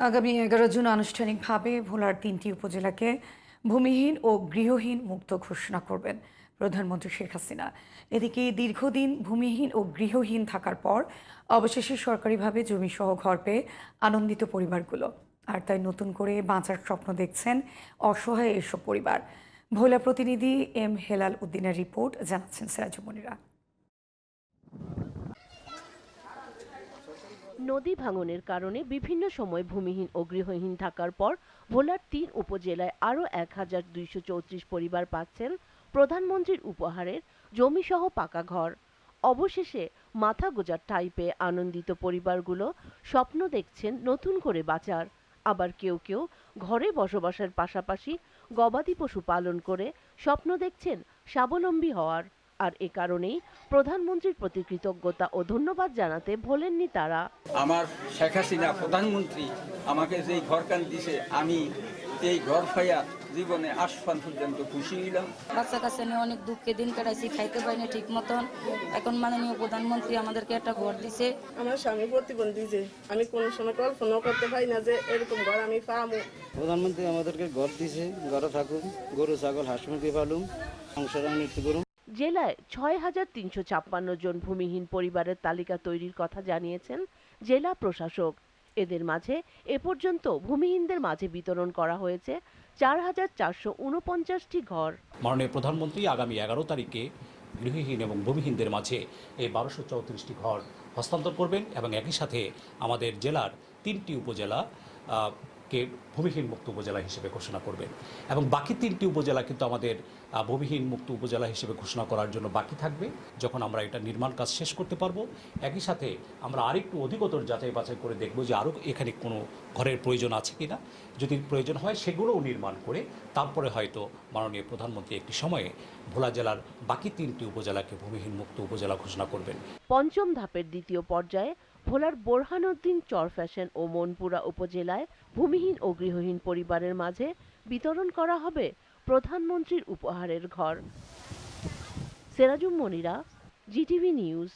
আগামী এগারো জুন আনুষ্ঠানিকভাবে ভোলার তিনটি উপজেলাকে ভূমিহীন ও গৃহহীন মুক্ত ঘোষণা করবেন প্রধানমন্ত্রী শেখ হাসিনা। এদিকে দীর্ঘদিন ভূমিহীন ও গৃহহীন থাকার পর অবশেষে সরকারিভাবে জমিসহ ঘর পেয়ে আনন্দিত পরিবারগুলো। আর তাই নতুন করে বাঁচার স্বপ্ন দেখছেন অসহায় এসব পরিবার। ভোলা প্রতিনিধি এম হেলাল উদ্দিনের রিপোর্ট, জানাচ্ছেন সিরাজুমনিরা। নদী ভাঙনের কারণে বিভিন্ন সময় ভূমিহীন ও গৃহহীন থাকার পর ভোলার তিন উপজেলায় আরও এক হাজার দুইশো চৌত্রিশ পরিবার পাচ্ছেন প্রধানমন্ত্রীর উপহারের জমিসহ পাকা ঘর। অবশেষে মাথা গোজার ঠাঁই পেয়ে আনন্দিত পরিবারগুলো স্বপ্ন দেখছেন নতুন করে বাঁচার। আবার কেউ কেউ ঘরে বসবাসের পাশাপাশি গবাদি পশু পালন করে স্বপ্ন দেখছেন স্বাবলম্বী হওয়ার। আর এ কারণেই প্রধানমন্ত্রীর প্রতি কৃতজ্ঞতা ও ধন্যবাদ জানাতে ভোলেননি তারা। আমার শেখ হাসিনা প্রধানমন্ত্রী আমাকে যেই ঘর কান দিছে আমি এই ঘর পাইয়া জীবনে আসফান পর্যন্ত খুশি হইলাম। বাচ্চা কাছে নিয়ে অনেক দুঃখে দিন কাটাইছি খাইতে পারিনি ঠিক মতন। এখন মাননীয় প্রধানমন্ত্রী আমাদেরকে একটা ঘর দিছে। আমার স্বামী প্রতিবন্ধী যে আমি কোনো সময় কল্পনাও করতে পারি না যে এরকম ঘর আমি পাবো। প্রধানমন্ত্রী আমাদেরকে ঘর দিছে ঘরে থাকুন গরু ছাগল হাঁস মুরগি পালুম সংসার নৃত্য করুন জেলায় ছয় হাজার তিনশো ছাপ্পান্ন জন ভূমিহীন পরিবারের তালিকা তৈরির কথা জানিয়েছেন জেলা প্রশাসক। এদের মাঝে এ পর্যন্ত ভূমিহীনদের মাঝে বিতরণ করা হয়েছে চার হাজার চারশো উনপঞ্চাশটি ঘর। মাননীয় প্রধানমন্ত্রী আগামী এগারো তারিখে গৃহহীন এবং ভূমিহীনদের মাঝে এই বারোশো চৌত্রিশটি ঘর হস্তান্তর করবেন এবং একই সাথে আমাদের জেলার তিনটি উপজেলা কে ভূমিহীন মুক্ত উপজেলা হিসেবে ঘোষণা করবেন। এবং বাকি তিনটি উপজেলা কিন্তু আমাদের ভূমিহীন মুক্ত উপজেলা হিসেবে ঘোষণা করার জন্য বাকি থাকবে। যখন আমরা এটা নির্মাণ কাজ শেষ করতে পারব, একই সাথে আমরা আরেকটু অধিকতর যাচাই বাছাই করে দেখব যে আরও এখানে কোনো ঘরের প্রয়োজন আছে কিনা। যদি প্রয়োজন হয়, সেগুলোও নির্মাণ করে তারপরে হয়তো মাননীয় প্রধানমন্ত্রী একটি সময়ে ভোলা জেলার বাকি তিনটি উপজেলাকে ভূমিহীন মুক্ত উপজেলা ঘোষণা করবেন। পঞ্চম ধাপের দ্বিতীয় পর্যায়ে ভোলার বোরহানউদ্দিন চরফ্যাশন ও মনপুরা উপজেলায় ভূমিহীন ও গৃহহীন পরিবারের মাঝে বিতরণ করা হবে প্রধানমন্ত্রীর উপহারের ঘর। Serajum Monira, GTV news.